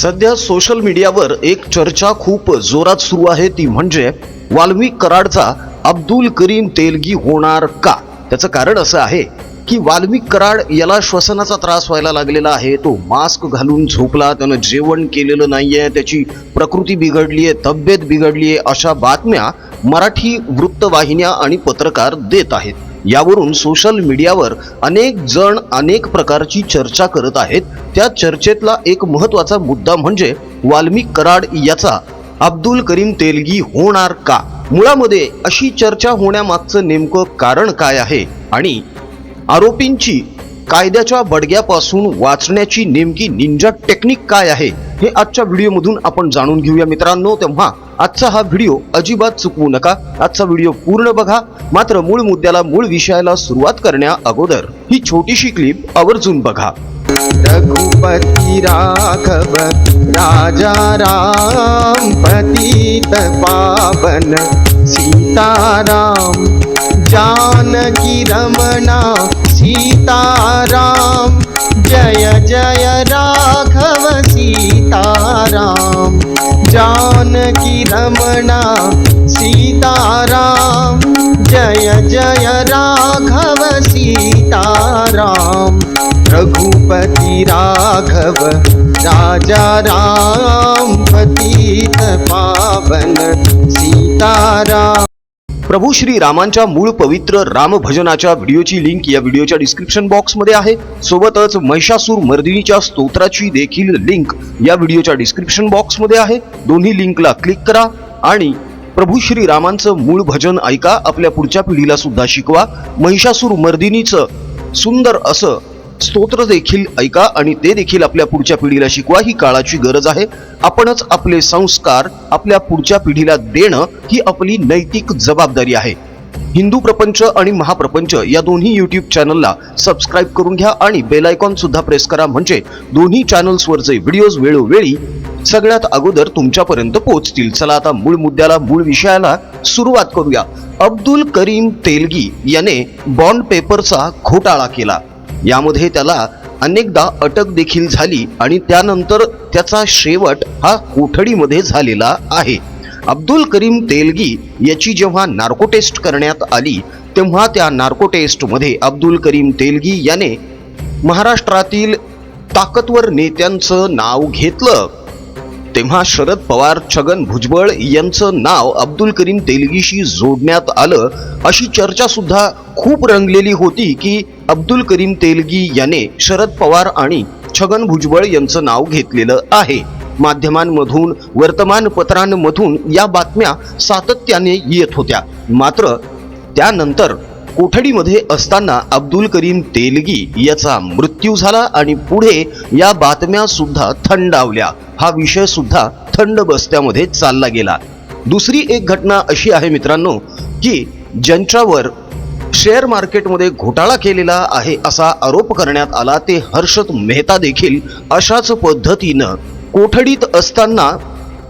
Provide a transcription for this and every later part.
सध्या सोशल मीडियावर एक चर्चा खूप जोरात सुरू आहे ती म्हणजे वाल्मिक कराडचा अब्दुल करीम तेलगी होणार का? त्याचं कारण असं आहे की वाल्मिक कराड याला श्वसनाचा त्रास व्हायला लागलेला आहे. तो मास्क घालून झोपला त्यानं जेवण केलेलं नाही आहे त्याची प्रकृती बिघडली आहे तब्येत बिघडली आहे अशा बातम्या मराठी वृत्तवाहिन्या आणि पत्रकार देत आहेत. यावरून सोशल मीडियावर अनेक जण अनेक प्रकारची चर्चा करत आहेत. त्या चर्चेतला एक महत्त्वाचा मुद्दा म्हणजे वाल्मिक कराड याचा अब्दुल करीम तेलगी होणार का? मुळामध्ये अशी चर्चा होण्यामागचं नेमकं कारण काय आहे? आणि आरोपींची कायद्याच्या बडग्यापासून वाचण्याची नेमकी निंजा टेक्निक काय आहे? हे आजच्या व्हिडिओमधून आपण जाणून घेऊया मित्रांनो. तेव्हा आजचा हा व्हिडिओ अजिबात चुकवू नका. आजचा व्हिडिओ पूर्ण बघा. मात्र मूळ मुद्द्याला मूळ विषयाला सुरुवात करण्या अगोदर ही छोटीशी क्लिप आवर्जून बघा. रघुपति राघव राजा राम पतित पावन सीताराम जानकी रमणा सीताराम। जय जय राघव सीताराम। जानकी रमणा सीताराम। जय जय राघव सीताराम। रघुपति राघव राजा राम पतित पावन सीताराम प्रभू श्री रामांच्या मूळ पवित्र राम भजनाच्या व्हिडिओची लिंक या व्हिडिओच्या डिस्क्रिप्शन बॉक्समध्ये आहे. सोबतच महिषासूर मर्दिनीच्या स्तोत्राची देखील लिंक या व्हिडिओच्या डिस्क्रिप्शन बॉक्समध्ये आहे. दोन्ही लिंकला क्लिक करा आणि प्रभू श्री रामांचं मूळ भजन ऐका. आपल्या पुढच्या पिढीला सुद्धा शिकवा. महिषासूर मर्दिनीचं सुंदर असं स्तोत्र देखील ऐका आणि ते देखील आपल्या पुढच्या पिढीला शिकवा. ही काळाची गरज आहे. आपणच आपले संस्कार आपल्या पुढच्या पिढीला देणं ही आपली नैतिक जबाबदारी आहे. हिंदू प्रपंच आणि महाप्रपंच या दोन्ही युट्यूब चॅनलला सबस्क्राईब करून घ्या आणि बेलायकॉन सुद्धा प्रेस करा. म्हणजे दोन्ही चॅनल्सवरचे व्हिडिओज वेळोवेळी सगळ्यात अगोदर तुमच्यापर्यंत पोहोचतील. चला आता मूळ मुद्द्याला मूळ विषयाला सुरुवात करूया. अब्दुल करीम तेलगी याने बॉन्ड पेपरचा घोटाळा केला. यामध्ये त्याला अनेकदा अटक देखील झाली आणि त्यानंतर त्याचा शेवट हा कोठडीमध्ये झालेला आहे. अब्दुल करीम तेलगी याची जेव्हा नार्को टेस्ट करण्यात आली तेव्हा त्या नार्को टेस्टमध्ये अब्दुल करीम तेलगी याने महाराष्ट्रातील ताकदवर नेत्यांचं नाव घेतलं. तेव्हा शरद पवार छगन भुजबळ यांचं नाव अब्दुल करीम तेलगीशी जोडण्यात आलं अशी चर्चा सुद्धा खूप रंगलेली होती की अब्दुल करीम तेलगी याने शरद पवार आणि छगन भुजबळ यांचं नाव घेतलेलं आहे. माध्यमांमधून वर्तमानपत्रांमधून या बातम्या सातत्याने येत होत्या. मात्र त्यानंतर कोठडीमध्ये असताना अब्दुल करीम तेलगी याचा मृत्यू मृत्यू झाला आणि पुढे या बातम्या सुद्धा थंडावल्या. हा विषय सुद्धा थंड बस्त्यामध्ये चालला गेला. दुसरी एक घटना अशी आहे मित्रांनो की ज्यांच्यावर शेअर मार्केटमध्ये घोटाळा केलेला आहे असा आरोप करण्यात आला ते हर्षद मेहता देखील अशाच पद्धतीनं कोठडीत असताना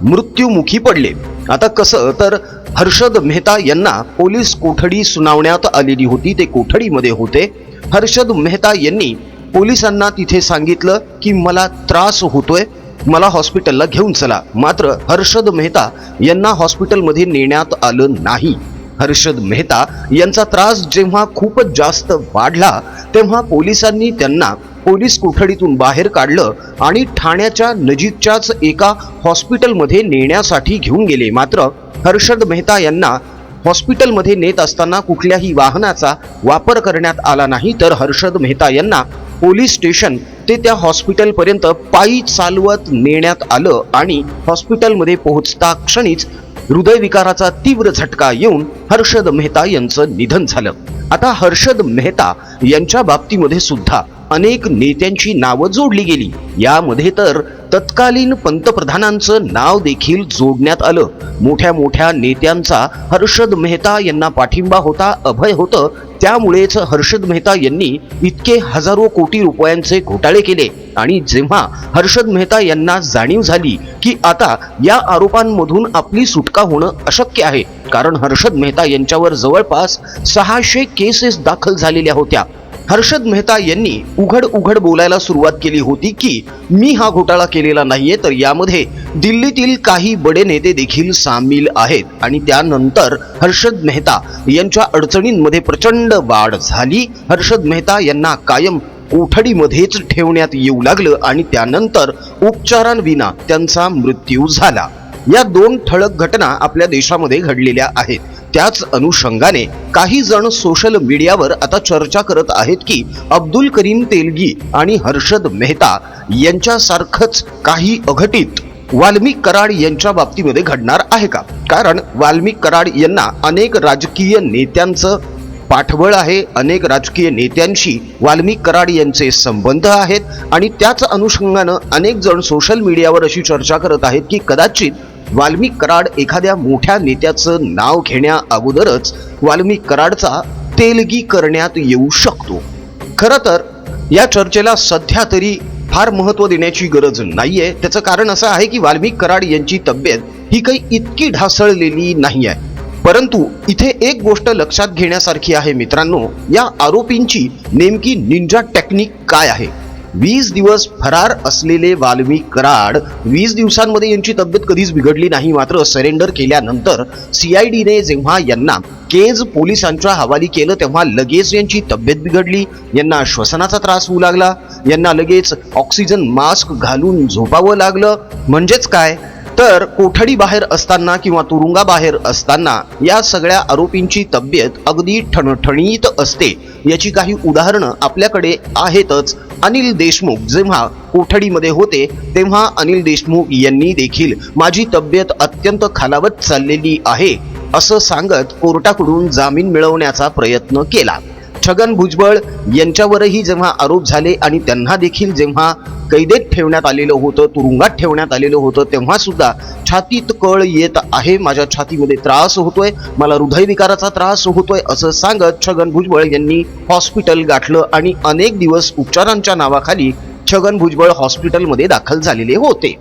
मृत्युमुखी पडले. आता कसं तर हर्षद मेहता यांना पोलीस कोठडी सुनावण्यात आलेली होती ते कोठडीमध्ये होते. हर्षद मेहता यांनी पोलिसांना तिथे सांगितलं की मला त्रास होतोय मला हॉस्पिटलला घेऊन चला. मात्र हर्षद मेहता यांना हॉस्पिटलमध्ये नेण्यात आलं नाही. हर्षद मेहता यांचा त्रास जेव्हा खूपच जास्त वाढला तेव्हा पोलिसांनी त्यांना पोलीस कोठडीतून बाहेर काढलं आणि ठाण्याच्या नजीकच्याच एका हॉस्पिटलमध्ये नेण्यासाठी घेऊन गेले. मात्र हर्षद मेहता यांना हॉस्पिटलमध्ये नेत असताना कुठल्याही वाहनाचा वापर करण्यात आला नाही. तर हर्षद मेहता यांना पोलीस स्टेशन ते त्या हॉस्पिटलपर्यंत पायी चालवत नेण्यात आलं आणि हॉस्पिटलमध्ये पोहोचता क्षणीच हृदयविकाराचा तीव्र झटका येऊन हर्षद मेहता यांचं निधन झालं. आता हर्षद मेहता यांच्या बाबतीमध्ये सुद्धा अनेक नेत्यांची नावं जोडली गेली. यामध्ये तर तत्कालीन पंतप्रधानांचं नाव देखील जोडण्यात आलं. मोठ्या मोठ्या नेत्यांचा हर्षद मेहता यांना पाठिंबा होता अभय होतं त्यामुळेच हर्षद मेहता यांनी इतके हजारो कोटी रुपयांचे घोटाळे केले. आणि जेव्हा हर्षद मेहता यांना जाणीव झाली की आता या आरोपांमधून आपली सुटका होणं अशक्य आहे कारण हर्षद मेहता यांच्यावर जवळपास सहाशे केसेस दाखल झालेल्या होत्या. हर्षद मेहता यांनी उघड उघड बोलायला सुरुवात केली होती की मी हा घोटाळा केलेला नाहीये तर यामध्ये दिल्लीतील काही बडे नेते देखील सामील आहेत. आणि त्यानंतर हर्षद मेहता यांच्या अडचणींमध्ये प्रचंड वाढ झाली. हर्षद मेहता यांना कायम कोठडीमध्येच ठेवण्यात येऊ लागलं आणि त्यानंतर उपचारांविना त्यांचा मृत्यू झाला. या दोन ठळक घटना आपल्या देशामध्ये घडलेल्या आहेत. त्याच अनुषंगाने काही जण सोशल मीडियावर आता चर्चा करत आहेत की अब्दुल करीम तेलगी आणि हर्षद मेहता यांच्यासारखंच काही अघटित वाल्मिक कराड यांच्या बाबतीमध्ये घडणार आहे का? कारण वाल्मिक कराड यांना अनेक राजकीय नेत्यांचं पाठबळ आहे अनेक राजकीय नेत्यांशी वाल्मिक कराड यांचे संबंध आहेत आणि त्याच अनुषंगानं अनेक जण सोशल मीडियावर अशी चर्चा करत आहेत की कदाचित वाल्मिक कराड एखाद्या मोठ्या नेत्याचं नाव घेण्या अगोदरच वाल्मिक कराडचा तेलगी करण्यात येऊ शकतो. खरं तर या चर्चेला सध्या तरी फार महत्त्व देण्याची गरज नाहीये. त्याचं कारण असं आहे की वाल्मिक कराड यांची तब्येत ही काही इतकी ढासळलेली नाही आहे. परंतु इथे एक गोष्ट लक्षात घेण्यासारखी आहे मित्रांनो या आरोपींची नेमकी निंजा टेक्निक काय आहे? वीस दिवस फरार असलेले वाल्मिक कराड वीस दिवसांमध्ये यांची तब्येत कधीच बिघडली नाही मात्र सरेंडर केल्यानंतर सीआयडीने जेव्हा यांना केज पोलिसांच्या हवाली केलं तेव्हा लगेच यांची तब्येत बिघडली. यांना श्वसनाचा त्रास होऊ लागला. यांना लगेच ऑक्सिजन मास्क घालून झोपावं लागलं. म्हणजेच काय? तर कोठडी बाहेर असताना किंवा तुरुंगाबाहेर असताना या सगळ्या आरोपींची तब्येत अगदी ठणठणीत असते. याची काही उदाहरणं आपल्याकडे आहेतच. अनिल देशमुख जेव्हा कोठडीमध्ये होते तेव्हा अनिल देशमुख यांनी देखील माझी तब्येत अत्यंत खालावत चाललेली आहे असं सांगत कोर्टाकडून जामीन मिळवण्याचा प्रयत्न केला. छगन भुजबळ यांच्यावरही जेव्हा आरोप झाले आणि त्यांना देखील जेव्हा कैदेत ठेवण्यात आलेलं होतं तुरुंगात ठेवण्यात आलेलं होतं तेव्हा सुद्धा छातीत कळ येत आहे. माझ्या छातीमध्ये त्रास होतोय मला हृदयविकाराचा त्रास होतोय असं सांगत छगन भुजबळ यांनी हॉस्पिटल गाठलं आणि अनेक दिवस उपचारांच्या नावाखाली छगन भुजबळ हॉस्पिटलमध्ये दाखल झालेले होते.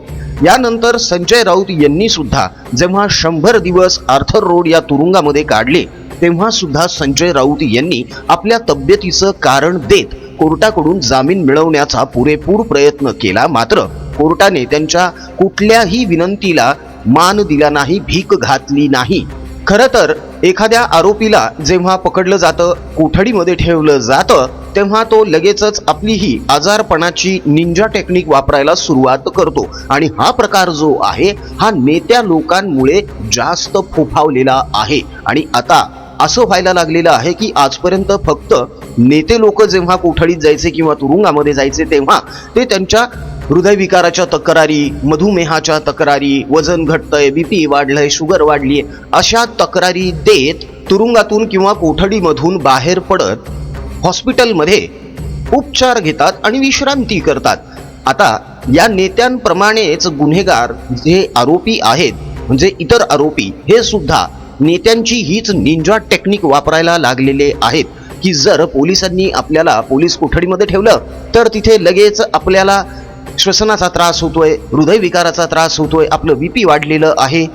यानंतर संजय राऊत यांनी सुद्धा जेव्हा शंभर दिवस आर्थर रोड या तुरुंगामध्ये काढले तेव्हा सुद्धा संजय राऊत यांनी आपल्या तब्येतीचं कारण देत कोर्टाकडून जामीन मिळवण्याचा पुरेपूर प्रयत्न केला. मात्र कोर्टाने त्यांच्या कुठल्याही विनंतीला मान दिला नाही भीक घातली नाही. खरं तर एखाद्या आरोपीला जेव्हा पकडलं जातं कोठडीमध्ये ठेवलं जातं तेव्हा तो लगेचच आपली ही आजारपणाची निंजा टेक्निक वापरायला सुरुवात करतो. आणि हा प्रकार जो आहे हा नेत्या लोकांमुळे जास्त फोफावलेला आहे. आणि आता असं व्हायला लागलेलं आहे की आजपर्यंत फक्त नेते लोक जेव्हा कोठडीत जायचे किंवा तुरुंगामध्ये जायचे तेव्हा ते त्यांच्या हृदयविकाराच्या तक्रारी मधुमेहाच्या तक्रारी वजन घटतंय बीपी वाढलंय शुगर वाढलीय अशा तक्रारी देत तुरुंगातून किंवा कोठडीमधून बाहेर पडत हॉस्पिटलमध्ये उपचार घेतात आणि विश्रांती करतात. आता या नेत्यांप्रमाणेच गुन्हेगार जे आरोपी आहेत म्हणजे इतर आरोपी हे सुद्धा नेत्यांची हीच निंजा टेक्निक वापरायला लागलेले आहेत. की जर पोलिसांनी आपल्याला पोलीस कोठडीमध्ये ठेवलं तर तिथे लगेच आपल्याला श्वसनाचा त्रास होतोय हृदयविकाराचा त्रास होतोय आपलं बीपी वाढलेलं आहे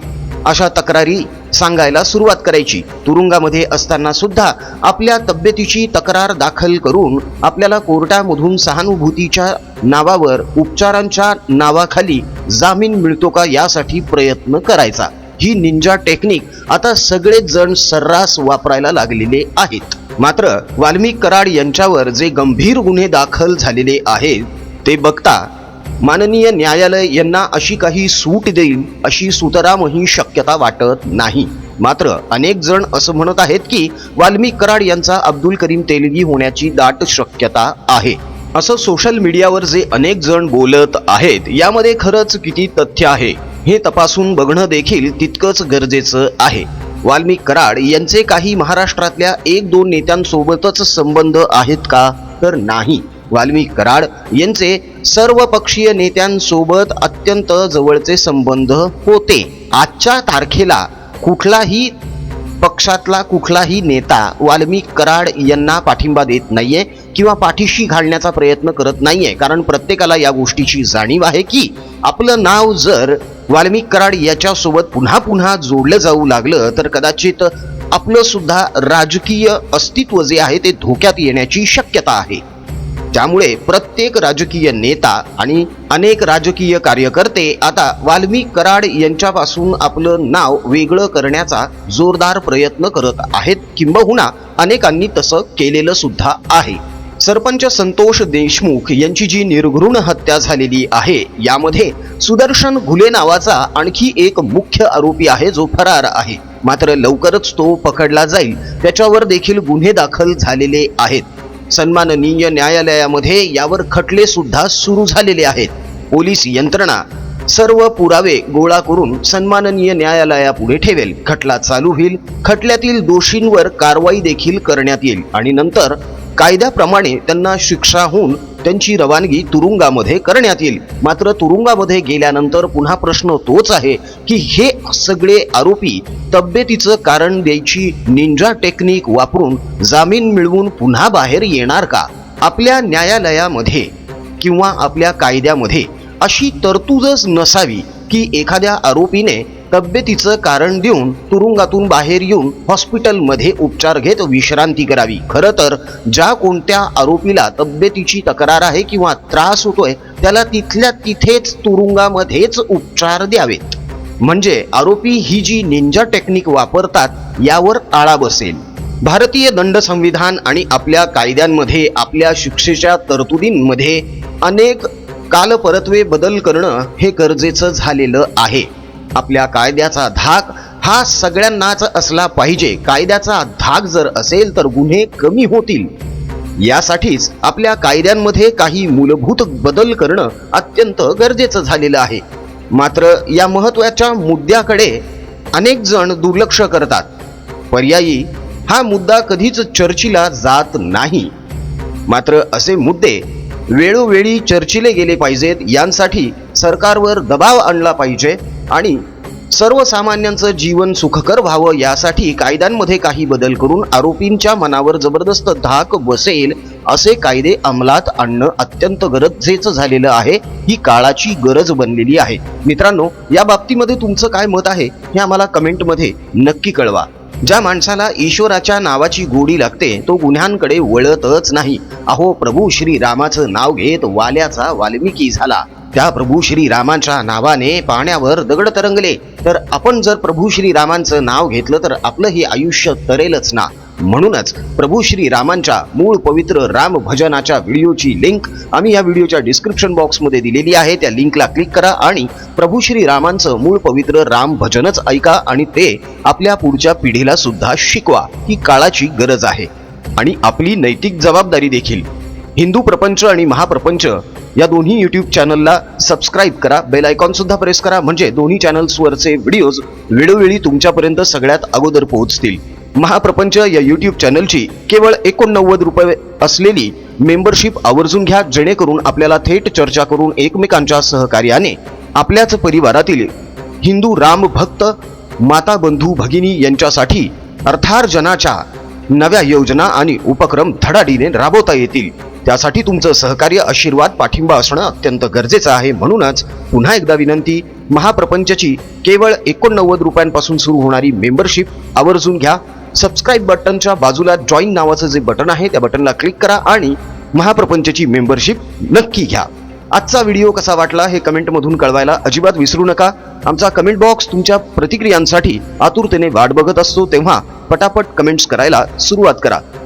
अशा तक्रारी सांगायला सुरुवात करायची. तुरुंगामध्ये असताना सुद्धा आपल्या तब्येतीची तक्रार दाखल करून आपल्याला कोर्टामधून सहानुभूतीच्या नावावर उपचारांच्या नावाखाली जामीन मिळतो का यासाठी प्रयत्न करायचा. ही निंजा टेक्निक आता सगळेच जण सर्रास वापरायला लागलेले आहेत. मात्र वाल्मिक कराड यांच्यावर जे गंभीर गुन्हे दाखल झालेले आहेत ते बघता माननीय न्यायालय यांना अशी काही सूट देईल अशी सुतरामही शक्यता वाटत नाही. मात्र अनेक जण असं म्हणत आहेत की वाल्मिक कराड यांचा अब्दुल करीम तेलगी होण्याची दाट शक्यता आहे. असं सोशल मीडियावर जे अनेक जण बोलत आहेत यामध्ये खरंच किती तथ्य आहे? हे तपासून बघणं देखील तितकंच गरजेचं आहे. वाल्मिक कराड यांचे काही महाराष्ट्रातल्या एक दोन नेत्यांसोबतच संबंध आहेत का? तर नाही. वाल्मिक कराड यांचे सर्व पक्षीय नेत्यांसोबत अत्यंत जवळचे संबंध होते. आजच्या तारखेला कुठलाही पक्षातला कुठलाही नेता वाल्मिक कराड यांना पाठिंबा देत नाहीये किंवा पाठीशी घालण्याचा प्रयत्न करत नाहीये. कारण प्रत्येकाला या गोष्टीची जाणीव आहे की आपलं नाव जर वाल्मिक कराड याच्यासोबत पुन्हा पुन्हा जोडलं जाऊ लागलं तर कदाचित आपलं सुद्धा राजकीय अस्तित्व जे आहे ते धोक्यात येण्याची शक्यता आहे. त्यामुळे प्रत्येक राजकीय नेता आणि अनेक राजकीय कार्यकर्ते आता वाल्मिक कराड यांच्यापासून आपलं नाव वेगळं करण्याचा जोरदार प्रयत्न करत आहेत किंबहुना अनेकांनी तसं केलेलं सुद्धा आहे. सरपंच संतोष देशमुख यांची जी निर्घृण हत्या झालेली आहे यामध्ये सुदर्शन घुले नावाचा आणखी एक मुख्य आरोपी आहे जो फरार आहे. मात्र लवकरच तो पकडला जाईल त्याच्यावर देखील गुन्हे दाखल झालेले आहेत. सन्माननीय न्यायालयामध्ये यावर खटले सुद्धा सुरू झालेले आहेत. पोलीस यंत्रणा सर्व पुरावे गोळा करून सन्माननीय न्यायालयापुढे ठेवेल. खटला चालू होईल. खटल्यातील दोषींवर कारवाई देखील करण्यात येईल. आणि नंतर कायद्याप्रमाणे त्यांना शिक्षा होऊन त्यांची रवानगी तुरुंगामध्ये करण्यात येईल. मात्र तुरुंगामध्ये गेल्यानंतर पुन्हा प्रश्न तोच आहे की हे सगळे आरोपी तब्येतीचं कारण द्यायची निंजा टेक्निक वापरून जामीन मिळवून पुन्हा बाहेर येणार का? आपल्या न्यायालयामध्ये किंवा आपल्या कायद्यामध्ये अशी तरतूदच नसावी की एखाद्या आरोपीने तब्येतीचं कारण देऊन तुरुंगातून बाहेर येऊन हॉस्पिटलमध्ये उपचार घेत विश्रांती करावी. खरं तर ज्या कोणत्या आरोपीला तब्येतीची तक्रार आहे किंवा त्रास होतोय त्याला तिथल्या तिथेच तुरुंगामध्येच उपचार द्यावेत. म्हणजे आरोपी ही जी निंजा टेक्निक वापरतात यावर ताळा बसेल. भारतीय दंड संविधान आणि आपल्या कायद्यांमध्ये आपल्या शिक्षेच्या तरतुदींमध्ये अनेक कालपरत्वे बदल करणं हे गरजेचं झालेलं आहे. आपल्या कायद्याचा धाक हा सगळ्यांनाच असला पाहिजे. कायद्याचा धाक जर असेल तर गुन्हे कमी होतील. यासाठीच आपल्या कायद्यांमध्ये काही मूलभूत बदल करणं अत्यंत गरजेचं झालेलं आहे. मात्र या महत्त्वाच्या मुद्द्याकडे अनेक जण दुर्लक्ष करतात. पर्यायी हा मुद्दा कधीच चर्चेला जात नाही. मात्र असे मुद्दे वेळोवेळी चर्चिले गेले पाहिजेत. यांसाठी सरकारवर दबाव आणला पाहिजे. आणि सर्वसामान्यांचं जीवन सुखकर व्हावं यासाठी कायद्यांमध्ये काही बदल करून आरोपींच्या मनावर जबरदस्त धाक बसेल असे कायदे अंमलात आणणं अत्यंत गरजेचं झालेलं आहे ही काळाची गरज बनलेली आहे. मित्रांनो या बाबतीमध्ये तुमचं काय मत आहे हे आम्हाला कमेंटमध्ये नक्की कळवा. ज्या माणसाला ईश्वराच्या नावाची गोडी लागते तो गुन्ह्यांकडे वळतच नाही. अहो प्रभू श्री रामाचं नाव घेत वाल्याचा वाल्मिकी झाला. त्या प्रभू श्री रामांच्या नावाने पाण्यावर दगड तरंगले. तर आपण जर प्रभू श्री रामांचं नाव घेतलं तर आपलं हे आयुष्य तरेलच ना? म्हणूनच प्रभू श्री रामांच्या मूळ पवित्र राम भजनाच्या व्हिडिओची लिंक आम्ही या व्हिडिओच्या डिस्क्रिप्शन बॉक्समध्ये दिलेली आहे. त्या लिंकला क्लिक करा आणि प्रभू श्री रामांचं मूळ पवित्र राम भजनच ऐका आणि ते आपल्या पुढच्या पिढीला सुद्धा शिकवा. ही काळाची गरज आहे. आणि आपली नैतिक जबाबदारी देखील. हिंदू प्रपंच आणि महाप्रपंच या दोन्ही यूट्यूब चॅनलला सबस्क्राईब करा. बेल आयकॉन सुद्धा प्रेस करा. म्हणजे दोन्ही चॅनल्सवरचे व्हिडिओज वेळोवेळी तुमच्यापर्यंत सगळ्यात अगोदर पोहोचतील. महाप्रपंच या यूट्यूब चॅनलची केवळ एकोणनव्वद रुपये असलेली मेंबरशिप आवर्जून घ्या. जेणेकरून आपल्याला थेट चर्चा करून एकमेकांच्या सहकार्याने आपल्याच परिवारातील हिंदू राम भक्त माता बंधू भगिनी यांच्यासाठी अर्थार्जनाच्या नव्या योजना आणि उपक्रम धडाडीने राबवता येतील. त्यासाठी तुमचं सहकार्य आशीर्वाद पाठिंबा असणं अत्यंत गरजेचं आहे. म्हणूनच पुन्हा एकदा विनंती महाप्रपंचची केवळ एकोणनव्वद रुपयांपासून सुरू होणारी मेंबरशिप आवर्जून घ्या. सबस्क्राईब बटनच्या बाजूला जॉईन नावाचं जे बटन आहे त्या बटनला क्लिक करा आणि महाप्रपंचची मेंबरशिप नक्की घ्या. आजचा व्हिडिओ कसा वाटला हे कमेंटमधून कळवायला अजिबात विसरू नका. आमचा कमेंट बॉक्स तुमच्या प्रतिक्रियांसाठी आतुरतेने वाट बघत असतो तेव्हा पटापट कमेंट्स करायला सुरुवात करा.